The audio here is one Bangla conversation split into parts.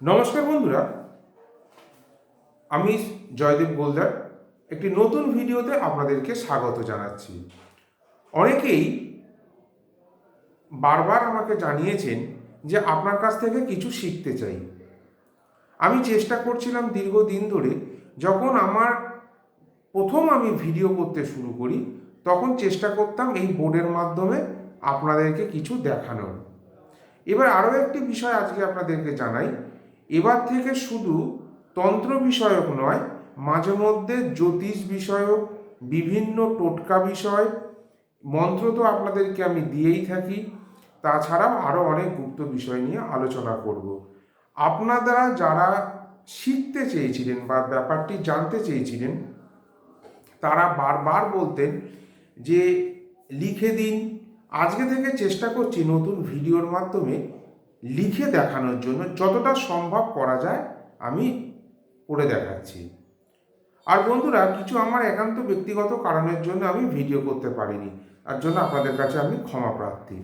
নমস্কার বন্ধুরা, আমি জয়দেব গোলদার। একটি নতুন ভিডিওতে আপনাদেরকে স্বাগত জানাচ্ছি। অনেকেই বারবার আমাকে জানিয়েছেন যে আপনার কাছ থেকে কিছু শিখতে চাই। আমি চেষ্টা করছিলাম দীর্ঘদিন ধরে, যখন আমার প্রথম আমি ভিডিও করতে শুরু করি, তখন চেষ্টা করতাম এই বোর্ডের মাধ্যমে আপনাদেরকে কিছু দেখানোর। এবার আরও একটি বিষয় আজকে আপনাদেরকে জানাই এবার থেকে শুধু তন্ত্র বিষয়ক নয়, মাঝে মধ্যে জ্যোতিষ বিষয়ক, বিভিন্ন টোটকা বিষয়, মন্ত্র তো আপনাদেরকে আমি দিয়েই থাকি। তাছাড়াও আরও অনেক গুপ্ত বিষয় নিয়ে আলোচনা করব। আপনারা যারা শিখতে চেয়েছিলেন বা ব্যাপারটি জানতে চেয়েছিলেন, তারা বারবার বলতেন যে, লিখে দিন। আজকে থেকে চেষ্টা করছি নতুন ভিডিওর মাধ্যমে লিখে দেখানোর জন্য যতটা সম্ভব করা যায় আমি করে দেখাচ্ছি। আর বন্ধুরা, কিছু আমার একান্ত ব্যক্তিগত কারণের জন্য আমি ভিডিও করতে পারিনি। তার জন্য আপনাদের কাছে আমি ক্ষমা প্রার্থী।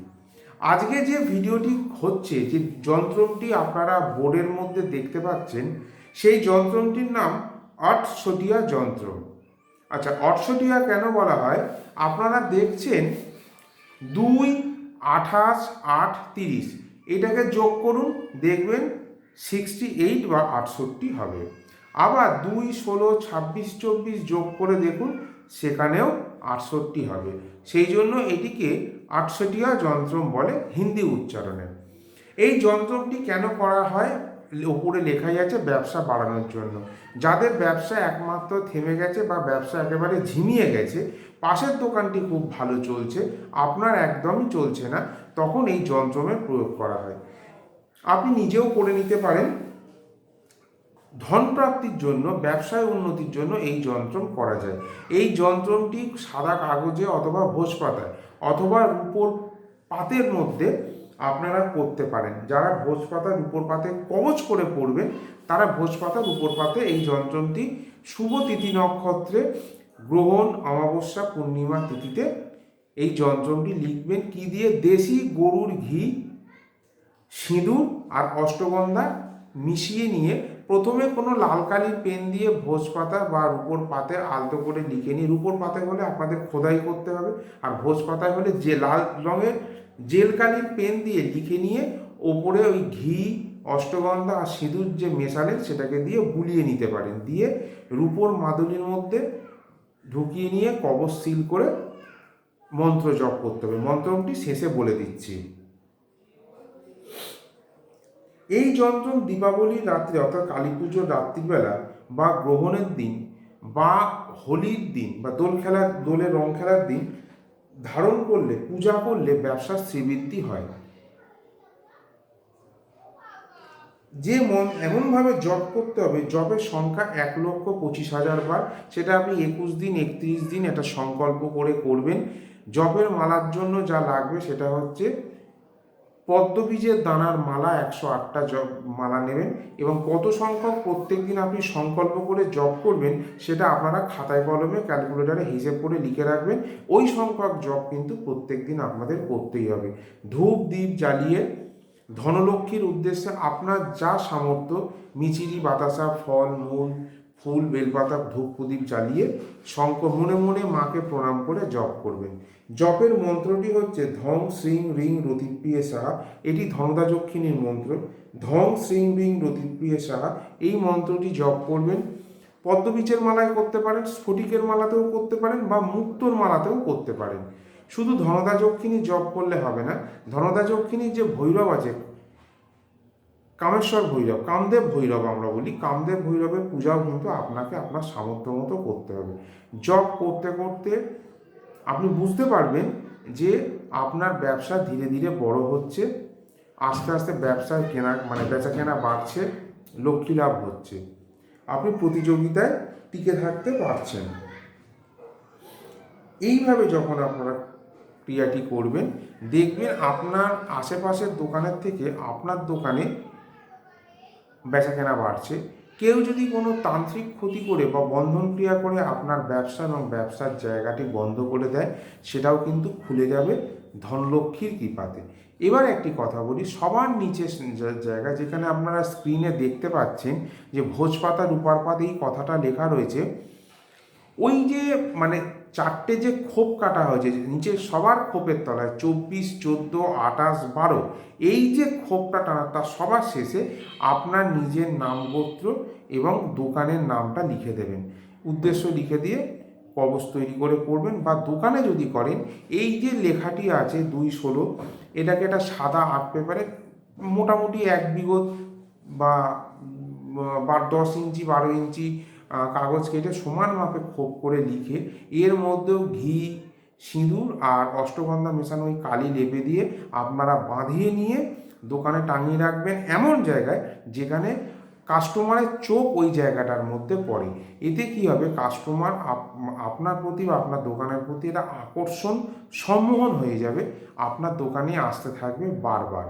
আজকে যে ভিডিওটি হচ্ছে, যে যন্ত্রটি আপনারা বোর্ডের মধ্যে দেখতে পাচ্ছেন, সেই যন্ত্রটির নাম অটসটিয়া যন্ত্র। আচ্ছা অটসটিয়া কেন বলা হয়? আপনারা দেখছেন দুই আঠাশ আট তিরিশ এটাকে যোগ করুন, দেখবেন সিক্সটি এইট বা আটষট্টি হবে। আবার দুই, ষোলো, ছাব্বিশ, চব্বিশ যোগ করে দেখুন, সেখানেও আটষট্টি হবে। সেই জন্য এটিকে আটষট্টিয়া যন্ত্রম বলে হিন্দি উচ্চারণে। এই যন্ত্রটি কেন করা হয়? ওপরে লেখাই আছে ব্যবসা বাড়ানোর জন্য। যাদের ব্যবসা একমাত্র থেমে গেছে বা ব্যবসা একেবারে ঝিমিয়ে গেছে, পাশের দোকানটি খুব ভালো চলছে, আপনার একদমই চলছে না, তখন এই যন্ত্রমের প্রয়োগ করা হয়। আপনি নিজেও করে নিতে পারেন। ধন প্রাপ্তির জন্য, ব্যবসায় উন্নতির জন্য এই যন্ত্রম করা যায়। এই যন্ত্রমটি সাদা কাগজে অথবা ভোজ পাতায় অথবা রূপোর পাতের মধ্যে আপনারা করতে পারেন। যারা ভোজ পাতার রূপোর পাতে কবচ করে পড়বেন তারা ভোজ পাতার রূপোর পাতে এই যন্ত্রটি শুভ তিথি নক্ষত্রে গ্রহণ, অমাবস্যা, পূর্ণিমা তিথিতে এই যন্ত্রটি লিখবেন কি দিয়ে? দেশি গরুর ঘি, সিঁদুর আর অষ্টগন্ধা মিশিয়ে নিয়ে প্রথমে কোনো লাল কালির পেন দিয়ে ভোজ পাতা বা রূপোর পাতে আলতো করে লিখে নিয়ে রূপোর পাতায় হলে আপনাদের খোদাই করতে হবে। আর ভোজ পাতায় হলে যে লাল রঙের জেল কালির পেন দিয়ে লিখে নিয়ে ওপরে ওই ঘি, অষ্টগন্ধা আর সিঁদুর যে মেশালেন সেটাকে দিয়ে বুলিয়ে নিতে পারেন। দিয়ে রূপোর মাদুলির মধ্যে ঢুকিয়ে নিয়ে কবচ সিল করে মন্ত্র জপ করতে হবে। মন্ত্রটি শেষে বলে দিচ্ছি। এই যন্ত্র দীপাবলির রাত্রে অর্থাৎ কালী পুজোর রাত্রিবেলা বা গ্রহণের দিন বা হোলির দিন বা দোল খেলার দোলে রং খেলার দিন ধারণ করলে, পূজা করলে ব্যবসার শ্রীবৃদ্ধি হয়। যে মন, এমনভাবে জপ করতে হবে, জপের সংখ্যা এক লক্ষ পঁচিশ হাজার বার, সেটা আপনি একুশ দিন, একত্রিশ দিন এটা সংকল্প করে করবেন। জপের মালার জন্য যা লাগবে সেটা হচ্ছে পদ্মবীজের দানার মালা একশো আটটা জপ মালা নেবেন এবং কত সংখ্যক প্রত্যেক দিন আপনি সংকল্প করে জপ করবেন সেটা আপনারা খাতায় কলমে ক্যালকুলেটারে হিসেব করে লিখে রাখবেন। ওই সংখ্যক জপ কিন্তু প্রত্যেক দিন আপনাদের করতেই হবে। ধূপ দ্বীপ জ্বালিয়ে ধনলক্ষ্মীর উদ্দেশ্যে আপনার যা সামর্থ্য, মিচিরি, বাতাসা, ফল, মূল ফুল, বেলপাতা, ধূপ প্রদীপ জ্বালিয়ে শঙ্ক মনে মনে মাকে প্রণাম করে জপ করবেন। জপের মন্ত্রটি হচ্ছে ধং, শ্রিং, রিং রতিপ্রিয় সাহা। এটি ধনদা যক্ষিণীর মন্ত্র। ধং, শ্রিং, রিং রতিপ্রিয় সাহা। এই মন্ত্রটি জপ করবেন। পদ্মবীজের মালায় করতে পারেন, স্ফটিকের মালাতেও করতে পারেন বা মুক্তোর মালাতেও করতে পারেন। শুধু ধনদা যক্ষিণী জপ করলে হবে না ধনদা যক্ষিণীর যে ভৈরব আছে কামেশ্বর ভৈরব, কামদেব ভৈরব আমরা বলি। কামদেব ভৈরবের পূজাও কিন্তু আপনাকে আপনার সামর্থ্য মতো করতে হবে। জব করতে করতে আপনি বুঝতে পারবেন যে আপনার ব্যবসা ধীরে ধীরে বড় হচ্ছে, আস্তে আস্তে ব্যবসায় কেনা মানে বেচা কেনা বাড়ছে, লক্ষ্মী লাভ হচ্ছে। আপনি প্রতিযোগিতায় টিকে থাকতে পারছেন। এইভাবে যখন আপনারা ক্রিয়াটি করবেন, দেখবেন আপনার আশেপাশের দোকানের থেকে আপনার দোকানে বেচা কেনা বাড়ছে। কেউ যদি কোনো তান্ত্রিক ক্ষতি করে বা বন্ধন ক্রিয়া করে আপনার ব্যবসা এবং ব্যবসার জায়গাটি বন্ধ করে দেয়, সেটাও কিন্তু খুলে যাবে ধনলক্ষ্মীর কৃপাতে। এবার একটি কথা বলি, সবার নিচে জায়গা যেখানে আপনারা স্ক্রিনে দেখতে পাচ্ছেন যে ভোজপাতা রূপার পাত এই কথাটা লেখা রয়েছে, ওই যে মানে চারটে যে খোপ কাটা হয়েছে, নিচে সবার খোপের তলায় চব্বিশ, চোদ্দ, আঠাশ, বারো, এই যে খোপটা টানা তার সবার শেষে আপনার নিজের নাম গোত্র এবং দোকানের নামটা লিখে দেবেন। উদ্দেশ্য লিখে দিয়ে কবচ তৈরি করে করবেন বা দোকানে যদি করেন, এই যে লেখাটি আছে দুই ষোলো, এটাকে একটা সাদা আর্ট পেপারে মোটামুটি এক বিঘত বা বা দশ ইঞ্চি, বারো ইঞ্চি কাগজ কেটে সমান মাপে খোপ করে লিখে এর মধ্যেও ঘি, সিঁদুর আর অষ্টগন্ধা মেশানো ওই কালি লেপে দিয়ে আপনারা বাঁধিয়ে নিয়ে দোকানে টাঙিয়ে রাখবেন এমন জায়গায় যেখানে কাস্টমারের চোখ ওই জায়গাটার মধ্যে পড়ে। এতে কি হবে? কাস্টমার আপনার প্রতি বা আপনার দোকানের প্রতি এটা আকর্ষণ সম্মোহন হয়ে যাবে। আপনার দোকানে আসতে থাকবে বারবার।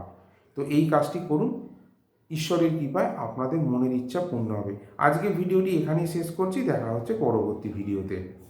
তো এই কাজটি করুন। ঈশ্বরের কৃপায় আপনাদের মনের ইচ্ছা পূর্ণ হবে। আজকে ভিডিওটি এখানেই শেষ করছি। দেখা হচ্ছে পরবর্তী ভিডিওতে।